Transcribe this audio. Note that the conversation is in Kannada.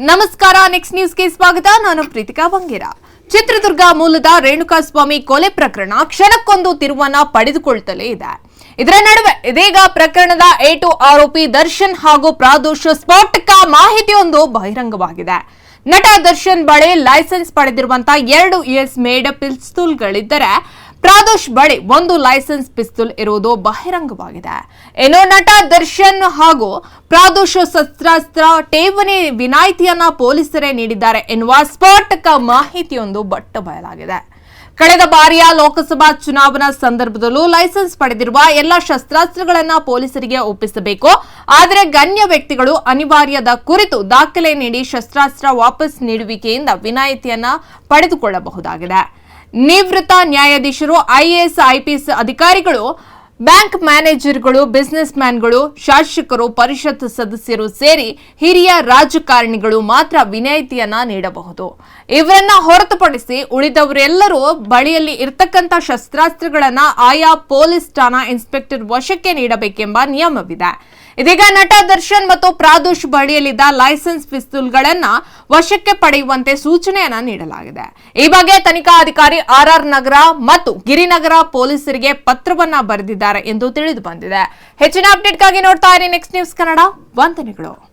ನಮಸ್ಕಾರ ನೆಕ್ಸ್ಟ್ ನ್ಯೂಸ್ಗೆ ಸ್ವಾಗತ. ನಾನು ಪ್ರೀತಿಕಾ ಬಂಗೇರ. ಚಿತ್ರದುರ್ಗ ಮೂಲದ ರೇಣುಕಾಸ್ವಾಮಿ ಕೊಲೆ ಪ್ರಕರಣ ಕ್ಷಣಕ್ಕೊಂದು ತಿರುವನ್ನ ಪಡೆದುಕೊಳ್ತಲೇ ಇದೆ. ಇದರ ನಡುವೆ ಇದೀಗ ಪ್ರಕರಣದ ಏಟು ಆರೋಪಿ ದರ್ಶನ್ ಹಾಗೂ ಪ್ರಾದೋಷ ಸ್ಫೋಟಕ ಮಾಹಿತಿಯೊಂದು ಬಹಿರಂಗವಾಗಿದೆ. ನಟ ದರ್ಶನ್ ಬಳಿ ಲೈಸೆನ್ಸ್ ಪಡೆದಿರುವಂತಹ ಎರಡು ಯುಎಸ್ ಮೇಡ್ ಪಿಸ್ತೂಲ್ಗಳಿದ್ದರೆ ಪ್ರಾದೋಷ್ ಬಳಿ ಒಂದು ಲೈಸೆನ್ಸ್ ಪಿಸ್ತೂಲ್ ಇರುವುದು ಬಹಿರಂಗವಾಗಿದೆ. ಇನ್ನು ನಟ ದರ್ಶನ್ ಹಾಗೂ ಪ್ರಾದೋಷ್ ಶಸ್ತ್ರಾಸ್ತ್ರ ಠೇವಣಿ ವಿನಾಯಿತಿಯನ್ನ ಪೊಲೀಸರೇ ನೀಡಿದ್ದಾರೆ ಎನ್ನುವ ಸ್ಫೋಟಕ ಮಾಹಿತಿಯೊಂದು ಬಟ್ಟ ಬಯಲಾಗಿದೆ ಕಳೆದ ಬಾರಿಯ ಲೋಕಸಭಾ ಚುನಾವಣಾ ಸಂದರ್ಭದಲ್ಲೂ ಲೈಸೆನ್ಸ್ ಪಡೆದಿರುವ ಎಲ್ಲ ಶಸ್ತ್ರಾಸ್ತ್ರಗಳನ್ನ ಪೊಲೀಸರಿಗೆ ಒಪ್ಪಿಸಬೇಕು. ಆದರೆ ಗಣ್ಯ ವ್ಯಕ್ತಿಗಳು ಅನಿವಾರ್ಯದ ಕುರಿತು ದಾಖಲೆ ನೀಡಿ ಶಸ್ತ್ರಾಸ್ತ್ರ ವಾಪಸ್ ನೀಡುವಿಕೆಯಿಂದ ವಿನಾಯಿತಿಯನ್ನ ಪಡೆದುಕೊಳ್ಳಬಹುದಾಗಿದೆ. ನಿವೃತ್ತ ನ್ಯಾಯಾಧೀಶರು, ಐಎಎಸ್, ಐಪಿಎಸ್ ಅಧಿಕಾರಿಗಳು ಬ್ಯಾಂಕ್ ಮ್ಯಾನೇಜರ್ಗಳು ಬಿಸ್ನೆಸ್ ಮ್ಯಾನ್ಗಳು ಶಾಸಕರು, ಪರಿಷತ್ ಸದಸ್ಯರು ಸೇರಿ ಹಿರಿಯ ರಾಜಕಾರಣಿಗಳು ಮಾತ್ರ ವಿನಾಯಿತಿಯನ್ನ ನೀಡಬಹುದು. ಇವರನ್ನ ಹೊರತುಪಡಿಸಿ ಉಳಿದವರೆಲ್ಲರೂ ಬಳಿಯಲ್ಲಿ ಇರತಕ್ಕಂತ ಶಸ್ತ್ರಾಸ್ತ್ರಗಳನ್ನ ಆಯಾ ಪೊಲೀಸ್ ಠಾಣಾ ಇನ್ಸ್ಪೆಕ್ಟರ್ ವಶಕ್ಕೆ ನೀಡಬೇಕೆಂಬ ನಿಯಮವಿದೆ. ಇದೀಗ ನಟ ದರ್ಶನ್ ಮತ್ತು ಪ್ರಾದೋಶ್ ಬಳಿಯಲ್ಲಿದ್ದ ಲೈಸೆನ್ಸ್ ಪಿಸ್ತೂಲ್ಗಳನ್ನ ವಶಕ್ಕೆ ಪಡೆಯುವಂತೆ ಸೂಚನೆಯನ್ನ ನೀಡಲಾಗಿದೆ. ಈ ಬಗ್ಗೆ ತನಿಖಾಧಿಕಾರಿ ಆರ್ ಆರ್ ನಗರ ಮತ್ತು ಗಿರಿನಗರ ಪೊಲೀಸರಿಗೆ ಪತ್ರವನ್ನ ಬರೆದಿದ್ದಾರೆ ಎಂದು ತಿಳಿದು ಬಂದಿದೆ. ಹೆಚ್ಚಿನ ಅಪ್ಡೇಟ್ಗಾಗಿ ನೋಡ್ತಾ ಇರಿ ನೆಕ್ಸ್ಟ್ ನ್ಯೂಸ್ ಕನ್ನಡ ವಂದನೆಗಳು.